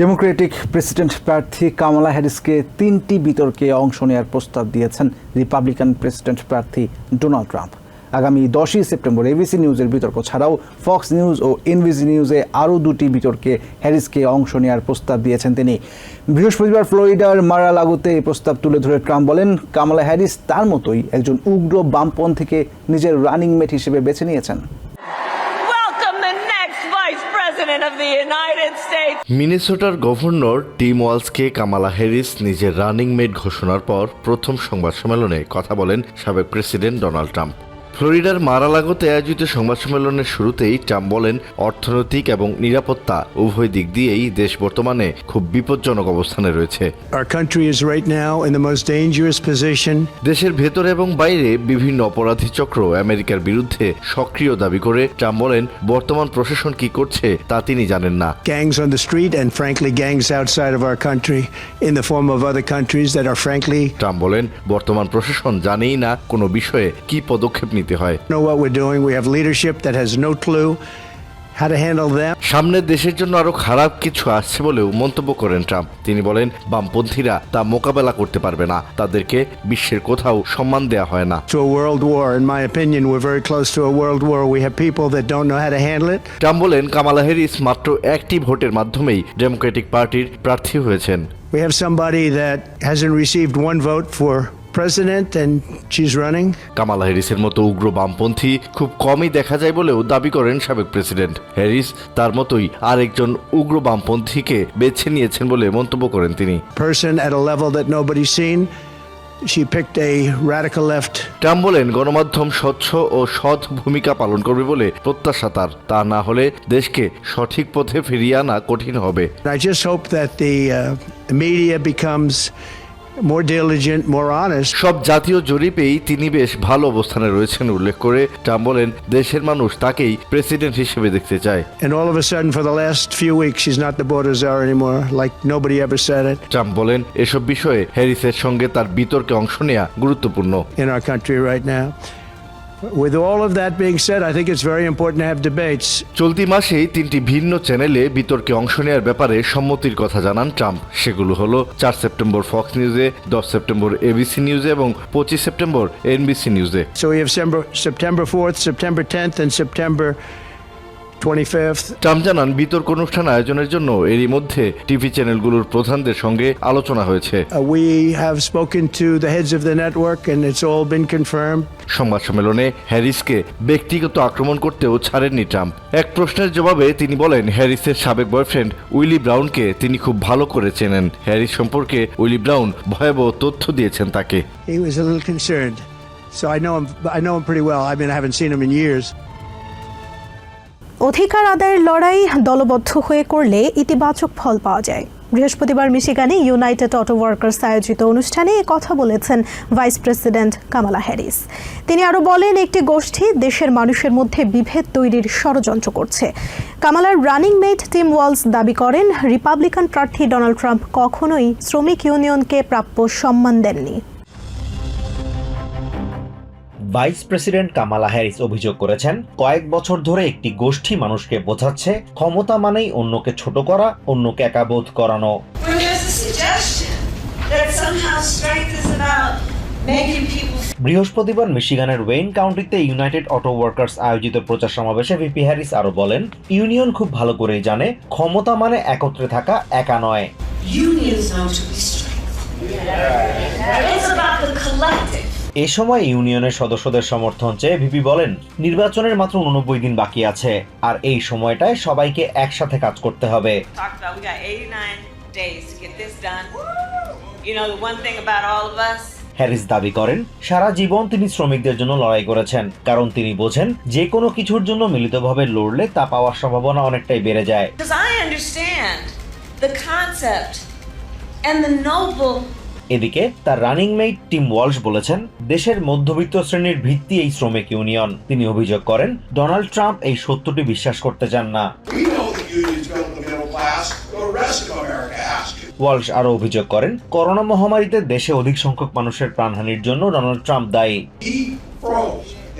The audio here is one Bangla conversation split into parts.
ডেমোক্রেটিক প্রেসিডেন্ট প্রার্থী কামালা হ্যারিসকে তিনটি বিতর্কে অংশ নেওয়ার প্রস্তাব দিয়েছেন রিপাবলিকান প্রেসিডেন্ট প্রার্থী ডোনাল্ড ট্রাম্প। আগামী দশই সেপ্টেম্বর এবিসি নিউজের বিতর্ক ছাড়াও ফক্স নিউজ ও এনবিসি নিউজে আরও দুটি বিতর্কে হ্যারিসকে অংশ নেওয়ার প্রস্তাব দিয়েছেন তিনি। বৃহস্পতিবার ফ্লোরিডার মারা লাগুতে এই প্রস্তাব তুলে ধরে ট্রাম্প বলেন, কামালা হ্যারিস তার মতোই একজন উগ্র বামপন্থীকে নিজের রানিং মেট হিসেবে বেছে নিয়েছেন। President of the United States. মিনেসোটার গভর্নর টিম ওয়ালসকে কামালা হ্যারিস নিজের রানিং মেট ঘোষণার পর প্রথম সংবাদ সম্মেলনে কথা বলেন সাবেক প্রেসিডেন্ট ডোনাল্ড ট্রাম্প ফ্লোরিডার মারালাগোতে আয়োজিত সংবাদ সম্মেলনের শুরুতেই ট্রাম্প বলেন অর্থনৈতিক এবং নিরাপত্তা উভয় দিক দিয়েই দেশ বর্তমানে খুব বিপজ্জনক অবস্থানে রয়েছে. দেশের ভেতরে এবং বাইরে বিভিন্ন অপরাধী চক্র আমেরিকার বিরুদ্ধে সক্রিয় দাবি করে ট্রাম্প বলেন বর্তমান প্রশাসন কি করছে তা তিনি জানেন না Gangs on the street, and frankly, gangs outside of our country in the form of other countries that are frankly Trump বলেন বর্তমান প্রশাসন জানেই না কোনো বিষয়ে কি পদক্ষেপ নিতে হয় know what we're doing. We have leadership that has no clue how to handle them. সামনে দেশের জন্য আরও খারাপ কিছু আসছে বলেও মন্তব্য করেন ট্রাম্প তিনি বলেন বামপন্থীরা তা মোকাবেলা করতে পারবে না তাদেরকে বিশ্বের কোথাও সম্মান দেয়া হয় না To a world war, in my opinion, we're very close to a world war. We have people that don't know how to handle it. Trump বলেন কামালা হ্যারিস মাত্র একটি ভোটের মাধ্যমেই ডেমোক্রেটিক পার্টির প্রার্থী হয়েছেন We have somebody that hasn't received one vote for president, and she's running. Kamala হ্যারিসের মতো উগ্র বামপন্থী খুব কমই দেখা যায় বলেও দাবি করেন সাবেক প্রেসিডেন্ট হ্যারিস তার মতোই আরেকজন উগ্র বামপন্থীকে বেছে নিয়েছেন বলে মন্তব্য করেন তিনি। Person at a level that nobody's seen. She picked a radical left. Trump বলেন গণমাধ্যম স্বচ্ছ ও সৎ ভূমিকা পালন করবে বলে প্রত্যাশা তার। তা না হলে দেশকে সঠিক পথে ফিরিয়ে আনা কঠিন হবে। I just hope that the uh, media becomes more diligent, more honest. সব জাতীয় জরিপেই তিনি বেশ ভালো অবস্থানে রয়েছেন উল্লেখ করে ট্রাম্প বলেন দেশের মানুষ তাকেই প্রেসিডেন্ট হিসেবে দেখতে চায় ট্রাম্প বলেন এসব বিষয়ে হ্যারিসের সঙ্গে তার বিতর্কে অংশ নেওয়া গুরুত্বপূর্ণ With all of that being said, I think it's very important to have debates. চলতি মাসেই তিনটি ভিন্ন চ্যানেলে বিতর্কে অংশ নেওয়ার ব্যাপারে সম্মতির কথা জানান ট্রাম্প সেগুলো হলো চার সেপ্টেম্বর ফক্স নিউজে দশ সেপ্টেম্বর এবিসি নিউজে এবং পঁচিশ সেপ্টেম্বর এনবিসি নিউজে So we have September, September 4th, September 10th, and September 25th. Trump জানান বিতর্ক অনুষ্ঠান আয়োজনের জন্য এরই মধ্যে টিভি চ্যানেলগুলোর প্রধানদের সঙ্গে আলোচনা হয়েছে Uh, we have spoken to the heads of the network, and it's all been confirmed. সংবাদ সম্মেলনে হ্যারিসকে ব্যক্তিগত আক্রমণ করতেও ছাড়েননি ট্রাম্প এক প্রশ্নের জবাবে তিনি বলেন হ্যারিসের সাবেক বয়ফ্রেন্ড উইলি ব্রাউনকে তিনি খুব ভালো করে চেনেন হ্যারিস সম্পর্কে উইলি ব্রাউন ভয়াবহ তথ্য দিয়েছেন তাকে He was a little concerned. So I know him. I know him pretty well. I mean, I haven't seen him in years. অধিকার আদায়ের লড়াই দলবদ্ধ হয়ে করলে ইতিবাচক ফল পাওয়া যায়। বৃহস্পতিবার মিশিগানে ইউনাইটেড অটো ওয়ার্কার্স আয়োজিত অনুষ্ঠানে কথা বলেছেন ভাইস প্রেসিডেন্ট কামালা হ্যারিস। তিনি আরও বলেন, একটি গোষ্ঠী দেশের মানুষের মধ্যে বিভেদ তৈরির ষড়যন্ত্র করছে। কামালার রানিং মেট টিম ওয়ালস দাবি করেন, রিপাবলিকান প্রার্থী ডোনাল্ড ট্রাম্প কখনোই শ্রমিক ইউনিয়নকে প্রাপ্য সম্মান দেননি। ভাইস প্রেসিডেন্ট কামালা হ্যারিস অভিযোগ করেছেন কয়েক বছর ধরে একটি গোষ্ঠী মানুষকে বোঝাচ্ছে ক্ষমতা মানেই অন্যকে ছোট করা অন্যকে একাবোধ করানো। বৃহস্পতিবার মিশিগানের ওয়েইন কাউন্টিতে ইউনাইটেড অটো ওয়ার্কার্স আয়োজিত প্রচার সমাবেশে ভিপি হ্যারিস আরও বলেন ইউনিয়ন খুব ভালো করেই জানে ক্ষমতা মানে একত্রে থাকা একা নয় unions know to be strength. It's about the collective. এ সময় ইউনিয়নের সদস্যদের সমর্থন চেয়ে ভিপি বলেন নির্বাচনের মাত্র উননব্বই দিন বাকি আছে আর এই সময়টায় সবাইকে একসাথে কাজ করতে হবে Talked about we got 89 days to get this done. You know, the one thing about all of us, Harris দাবি করেন সারা জীবন তিনি শ্রমিকদের জন্য লড়াই করেছেন কারণ তিনি বোঝেন যে কোনো কিছুর জন্য মিলিতভাবে লড়লে তা পাওয়ার সম্ভাবনা অনেকটাই বেড়ে যায় because I understand the concept and the noble এদিকে তার রানিং মেট টিম ওয়ালশ বলেছেন দেশের মধ্যবিত্ত শ্রেণির ভিত্তি এই শ্রমিক ইউনিয়ন। তিনি অভিযোগ করেন ডোনাল্ড ট্রাম্প এই সত্যটি বিশ্বাস করতে চান না. ওয়ালশ আরও অভিযোগ করেন করোনা মহামারীতে দেশে অধিক সংখ্যক মানুষের প্রাণহানির জন্য ডোনাল্ড ট্রাম্প দায়ী।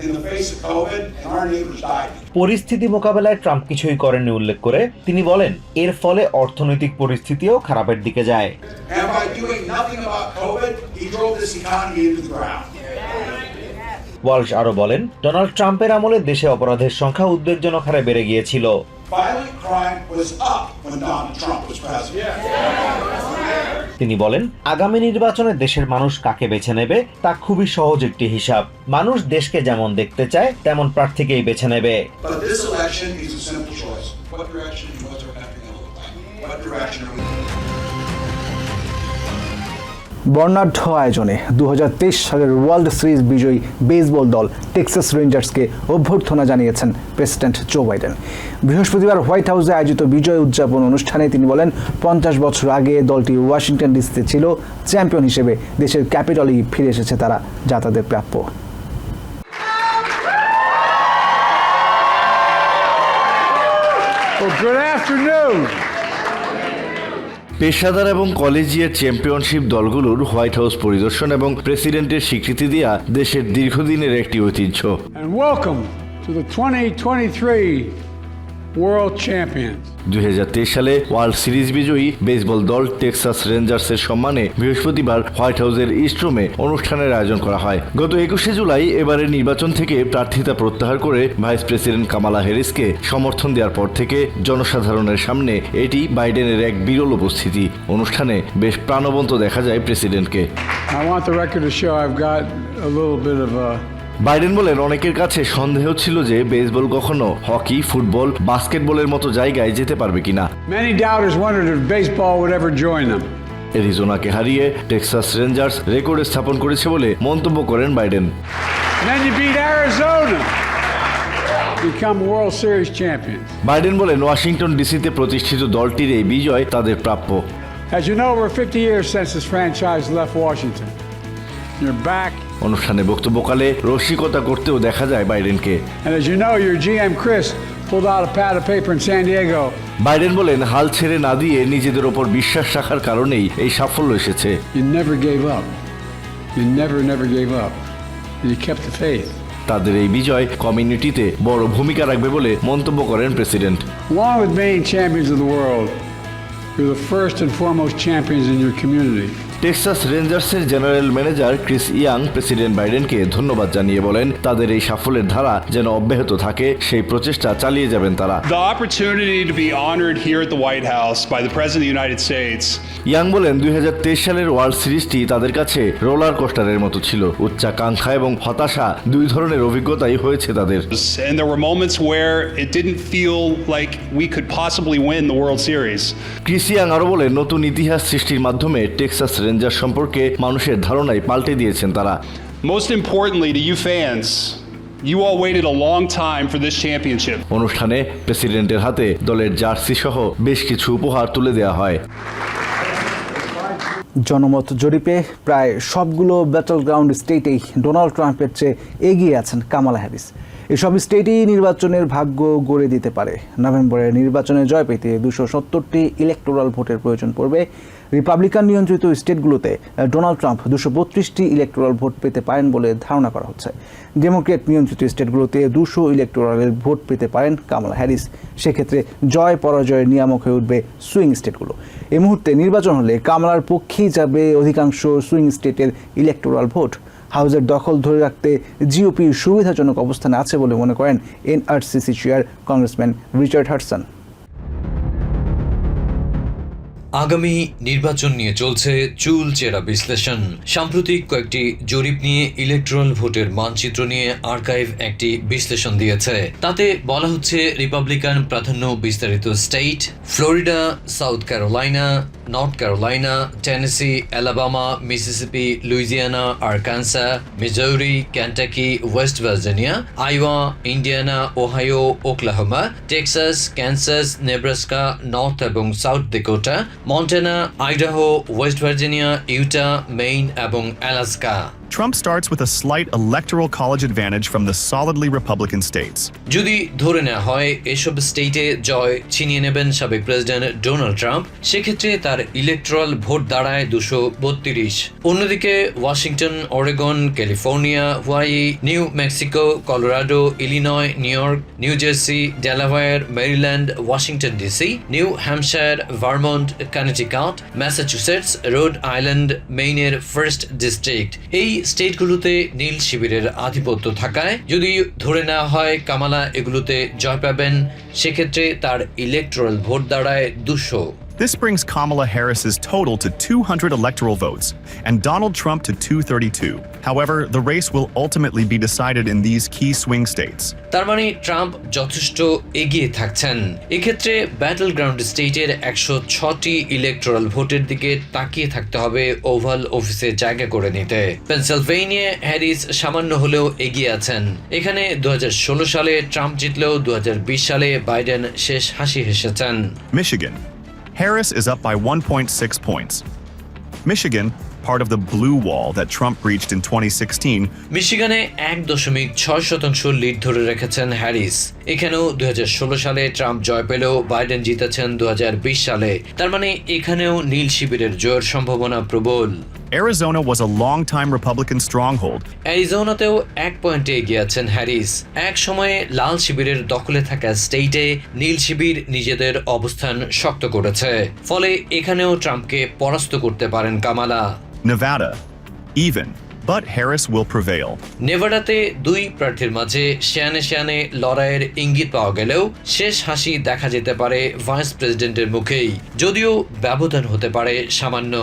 He froze in the face of COVID, and our neighbors died. পরিস্থিতি মোকাবেলায় ট্রাম্প কিছুই করেননি উল্লেখ করে তিনি বলেন এর ফলে অর্থনৈতিক পরিস্থিতিও খারাপের দিকে যায়. ওয়ালশ আরও বলেন ডোনাল্ড ট্রাম্পের আমলে দেশে অপরাধের সংখ্যা উদ্বেগজনক হারে বেড়ে গিয়েছিল তিনি বলেন, আগামী নির্বাচনে দেশের মানুষ কাকে বেছে নেবে তা খুবই সহজ একটি হিসাব মানুষ দেশকে যেমন দেখতে চায়, তেমন প্রার্থীকেই বেছে নেবে. What direction was our বর্ণাঢ্য আয়োজনে দু হাজার তেইশ সালের ওয়ার্ল্ড সিরিজ বিজয়ী বেসবল দল টেক্সাস রেঞ্জার্সকে অভ্যর্থনা জানিয়েছেন প্রেসিডেন্ট জো বাইডেন বৃহস্পতিবার হোয়াইট হাউসে আয়োজিত বিজয় উদযাপন অনুষ্ঠানে তিনি বলেন পঞ্চাশ বছর আগে দলটি ওয়াশিংটন ডিসিতে ছিল চ্যাম্পিয়ন হিসেবে দেশের ক্যাপিটালেই ফিরে এসেছে তারা যা তাদের প্রাপ্য Well, good afternoon. পেশাদার এবং কলেজিয়েট চ্যাম্পিয়নশিপ দলগুলোর হোয়াইট হাউস পরিদর্শন এবং প্রেসিডেন্টের স্বীকৃতি দেয়া দেশের দীর্ঘদিনের একটি ঐতিহ্য। World Champions. দুই সালে ওয়ার্ল্ড সিরিজ বিজয়ী বেসবল দল টেক্সাস রেঞ্জার্সের সম্মানে বৃহস্পতিবার হোয়াইট হাউসের ইস্টরুমে অনুষ্ঠানের আয়োজন করা হয়। গত একুশে জুলাই এবারের নির্বাচন থেকে প্রার্থিতা প্রত্যাহার করে ভাইস প্রেসিডেন্ট কামালা হ্যারিসকে সমর্থন দেওয়ার পর থেকে জনসাধারণের সামনে এটি বাইডেনের এক বিরল উপস্থিতি। অনুষ্ঠানে বেশ প্রাণবন্ত দেখা যায় প্রেসিডেন্টকে। I want the record to show I've got a little bit of a Biden বলেন অনেকের কাছে সন্দেহ ছিল যে বেসবল কখনো হকি ফুটবল বাস্কেটবলের মতো জায়গায় যেতে পারবে কিনা। Many doubters wondered if baseball would ever join them. এরিজোনাকে হারিয়ে টেক্সাস রেঞ্জার্স রেকর্ড স্থাপন করেছে বলে মন্তব্য করেন Biden. Then you beat arizona. Biden বলেন ওয়াশিংটন ডিসিতে প্রতিষ্ঠিত দলটির এই বিজয় তাদের প্রাপ্য। As you know, over 50 years since this franchise left Washington, you're back অনুষ্ঠানে বক্তব্যকালে রসিকতা করতেও দেখা যায় বাইডেনকে। বাইডেন বলেন হাল ছেড়ে না দিয়ে নিজেদের ওপর বিশ্বাস রাখার কারণেই এই সাফল্য এসেছে। তাদের এই বিজয় কমিউনিটিতে বড় ভূমিকা রাখবে বলে মন্তব্য করেন president. You're the first and foremost champions in your community Texas রেঞ্জার্সের general manager Chris Young president বাইডেনকে ধন্যবাদ জানিয়ে বলেন তাদের এই সাফল্যের ধারা যেন অব্যাহত থাকে সেই প্রচেষ্টা চালিয়ে যাবেন তারা। ইয়াং বলেন দুই হাজার তেইশ সালের ওয়ার্ল্ড সিরিজটি তাদের কাছে রোলার কোস্টারের মতো ছিল। উচ্চাকাঙ্ক্ষা এবং হতাশা দুই ধরনের অভিজ্ঞতাই হয়েছে তাদের. ক্রিস ইয়াং আরও বলেন নতুন ইতিহাস সৃষ্টির মাধ্যমে টেক্সাস রেঞ্জার সম্পর্কে মানুষের ধারণাই পাল্টে দিয়েছেন তারা। Most importantly to you fans, you all waited a long time for this championship. অনুষ্ঠানে প্রেসিডেন্টের হাতে দলের জার্সি সহ বেশ কিছু উপহার তুলে দেওয়া হয়। জনমত জরিপে প্রায় সবগুলো ব্যাটল গ্রাউন্ড স্টেটেই ডোনাল্ড ট্রাম্পের চেয়ে এগিয়ে আছেন কামালা হ্যারিস এসব স্টেটেই নির্বাচনের ভাগ্য গড়ে দিতে পারে। নভেম্বরের নির্বাচনে জয় পেতে দুশো সত্তরটি ইলেকটোরাল ভোটের প্রয়োজন পড়বে। রিপাবলিকান নিয়ন্ত্রিত স্টেটগুলোতে ডোনাল্ড ট্রাম্প দুশো বত্রিশটি ইলেকটোরাল ভোট পেতে পারেন বলে ধারণা করা হচ্ছে। ডেমোক্রেট নিয়ন্ত্রিত স্টেটগুলোতে দুশো ইলেকটোরালের ভোট পেতে পারেন কামালা হ্যারিস। সেক্ষেত্রে জয় পরাজয়ের নিয়ামক হয়ে উঠবে সুইং স্টেটগুলো। এই মুহূর্তে নির্বাচন হলে কামলার পক্ষেই যাবে অধিকাংশ সুইং স্টেটের ইলেকটোরাল ভোট হাউসের দখল ধরে রাখতে জিওপি সুবিধাজনক অবস্থানে আছে বলে মনে করেন NRCC chair congressman Richard Hudson আগামী নির্বাচন নিয়ে চলছে চুল চেরা বিশ্লেষণ। সাম্প্রতিক কয়েকটি জরিপ নিয়ে ইলেকট্রাল ভোটের মানচিত্র নিয়ে আর্কাইভ একটি বিশ্লেষণ দিয়েছে। তাতে বলা হচ্ছে রিপাবলিকান প্রাধান্য বিস্তারিত state Florida South Carolina North Carolina Tennessee Alabama Mississippi Louisiana Arkansas Missouri Kentucky West Virginia Iowa Indiana Ohio Oklahoma Texas Kansas Nebraska North এবং South Dakota Montana Idaho West Virginia Utah Maine এবং Alaska Trump starts with a slight electoral college advantage from the solidly Republican states. যদি ধরে নেওয়া হয়, এসব স্টেটে জয় ছিনিয়ে নেবেন সাবেক প্রেসিডেন্ট ডোনাল্ড ট্রাম্প সেক্ষেত্রে তার ইলেকট্রাল ভোট দাঁড়ায় দুশো বত্রিশ অন্যদিকে Washington Oregon California Hawaii New Mexico Colorado Illinois New York New Jersey Delaware Maryland Washington DC New Hampshire Vermont Connecticut Massachusetts Rhode Island মেইনের first district এই স্টেটগুলোতে নীল শিবিরের আধিপত্য থাকায় যদি ধরে নেওয়া হয় কামালা এগুলোতে জয় পাবেন, সেক্ষেত্রে তার ইলেকট্রাল ভোট দাঁড়ায় দুশো। This brings Kamala Harris's total to 200 electoral votes and Donald Trump to 232. However, the race will ultimately be decided in these key swing states. তার মানে ট্রাম্প যথেষ্ট এগিয়ে থাকছেন এক্ষেত্রে ব্যাটল গ্রাউন্ড স্টেটের একশো ছটি ইলেকট্রাল ভোটের দিকে তাকিয়ে থাকতে হবে ওভাল অফিসে জায়গা করে নিতে পেনসিলভেনিয়া হ্যারিস সামান্য হলেও এগিয়ে আছেন এখানে দু সালে ট্রাম্প জিতলেও দু সালে বাইডেন শেষ হাসি হেসেছেন Michigan. Harris is up by 1.6 points. Michigan, part of the blue wall that Trump breached in 2016, মিশিগানে এক দশমিক ছয় শতাংশ লিড ধরে রেখেছেন হ্যারিস এখানেও দুই হাজার ষোলো সালে ট্রাম্প জয় পেলেও বাইডেন জিতেছেন দু হাজার বিশ সালে। তার মানে এখানেও নীল শিবিরের জয়ের সম্ভাবনা প্রবল। Arizona was a longtime Republican stronghold, অ্যারিজোনাতেও এক পয়েন্টে এগিয়ে আছেন হ্যারিস এক সময়ে লাল শিবিরের দখলে থাকা স্টেটে নীল শিবির নিজেদের অবস্থান শক্ত করেছে। ফলে এখানেও ট্রাম্পকে পরাস্ত করতে পারেন Kamala Nevada, even, but Harris will prevail. নেভাডাতে দুই প্রার্থীর মাঝে শেয়ানে শেয়ানে লড়াইয়ের ইঙ্গিত পাওয়া গেলেও শেষ হাসি দেখা যেতে পারে ভাইস প্রেসিডেন্টের মুখেই। যদিও ব্যবধান হতে পারে সামান্য।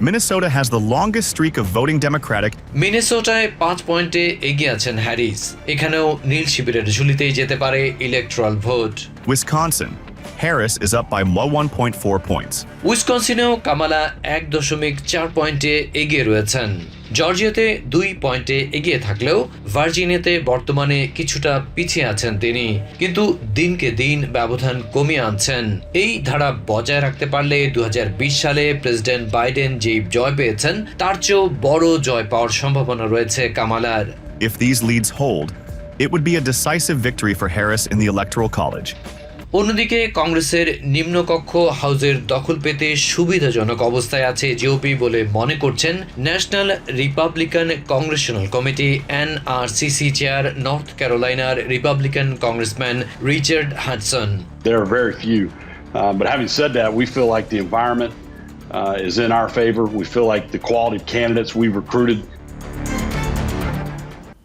Minnesota has the longest streak of voting Democratic মিনেসোটায় পাঁচ পয়েন্টে এগিয়ে আছেন হ্যারিস এখানেও নীল শিবিরের ঝুলিতেই যেতে পারে electoral vote Wisconsin. Harris is up by 1.4 points. উইসকনসিনেও কামালা এক দশমিক চার পয়েন্টে এগিয়ে রয়েছেন জর্জিয়াতে দুই পয়েন্টে এগিয়ে থাকলেও ভার্জিনিয়াতে বর্তমানে কিছুটা পিছিয়ে আছেন তিনি কিন্তু দিনকে দিন ব্যবধান কমিয়ে আনছেন এই ধারা বজায় রাখতে পারলে দু হাজার বিশ সালে প্রেসিডেন্ট বাইডেন যেই জয় পেয়েছেন তার চেয়েও বড় জয় পাওয়ার সম্ভাবনা রয়েছে কামালার If these leads hold, it would be a decisive victory for Harris in the Electoral College. অন্যদিকে কংগ্রেসের নিম্নকক্ষ হাউসের দখল পেতে সুবিধাজনক অবস্থায় আছে জিওপি বলে মনে করছেন National Republican Congressional Committee NRCC chair North ক্যারোলাইনার Republican congressman Richard. Uh, the environment uh, is in our favor. We feel like the quality of candidates we've recruited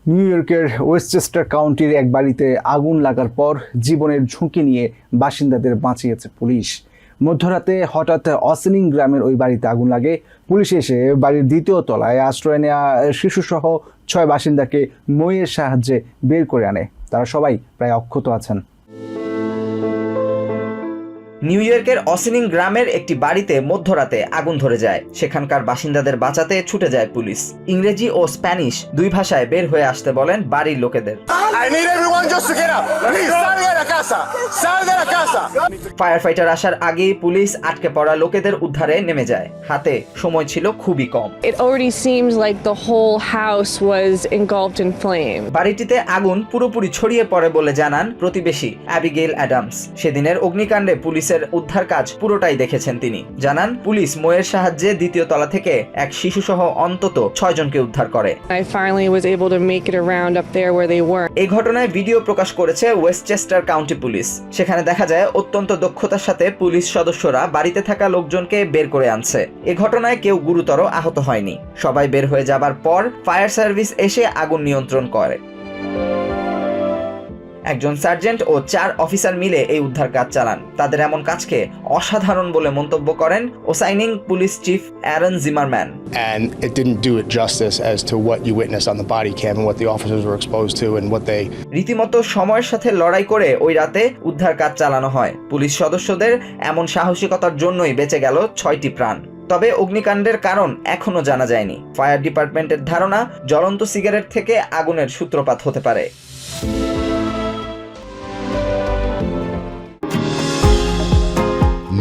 New ইয়র্কের ওয়েস্টচেস্টার কাউন্টির এক বাড়িতে আগুন লাগার পর জীবনের ঝুঁকি নিয়ে বাসিন্দাদের বাঁচিয়েছে পুলিশ। মধ্যরাতে হঠাৎ অসিনিং গ্রামের ওই বাড়িতে আগুন লাগে। পুলিশ এসে বাড়ির দ্বিতীয় তলায় আশ্রয় নেওয়া শিশুসহ ছয় বাসিন্দাকে মইয়ের সাহায্যে বের করে আনে। তারা সবাই প্রায় অক্ষত আছেন। নিউ ইয়র্কের অসিনিং গ্রামের একটি বাড়িতে মধ্যরাতে আগুন ধরে যায়। সেখানকার বাসিন্দাদের বাঁচাতে ছুটে যায় পুলিশ। ইংরেজি ও স্প্যানিশ দুই ভাষায় বের হয়ে আসতে বলেন বাড়ির লোকেদের। ফায়ার ফাইটার আসার আগেই পুলিশ আটকে পড়া লোকেদের উদ্ধারে নেমে যায়। হাতে সময় ছিল খুবই কম। It already seems like the whole house was engulfed in flame. বাড়িটিতে আগুন পুরোপুরি ছড়িয়ে পড়ে বলে জানান প্রতিবেশী অ্যাবিগেল অ্যাডামস। সেদিনের অগ্নিকাণ্ডে পুলিশের উদ্ধার কাজ পুরোটাই দেখেছেন তিনি। জানান পুলিশ ময়ের সাহায্যে দ্বিতীয় তলা থেকে এক শিশুসহ অন্তত ছয়জনকে উদ্ধার করে। I finally was able to make it around up there where they were. এই ঘটনায় ভিডিও প্রকাশ করেছে ওয়েস্টচেস্টার কাউন্টি পুলিশ। সেখানে দেখা যায়, অত্যন্ত দক্ষতার সাথে পুলিশ সদস্যরা বাড়িতে থাকা লোকজনকে বের করে আনছে। এ ঘটনায় কেউ গুরুতর আহত হয়নি। সবাই বের হয়ে যাবার পর ফায়ার সার্ভিস এসে আগুন নিয়ন্ত্রণ করে। একজন সার্জেন্ট ও চার অফিসার মিলে এই উদ্ধার কাজ চালান। তাদের এমন কাজকে অসাধারণ বলে মন্তব্য করেন Ossining police chief Aaron Zimmerman. And it didn't do it justice as to what you witnessed on the body cam and what the officers were exposed to and what they রীতিমতো সময়ের সাথে লড়াই করে ওই রাতে উদ্ধার কাজ চালানো হয়। পুলিশ সদস্যদের এমন সাহসিকতার জন্যই বেঁচে গেল ছয়টি প্রাণ। তবে অগ্নিকাণ্ডের কারণ এখনও জানা যায়নি। ফায়ার ডিপার্টমেন্টের ধারণা জ্বলন্ত সিগারেট থেকে আগুনের সূত্রপাত হতে পারে।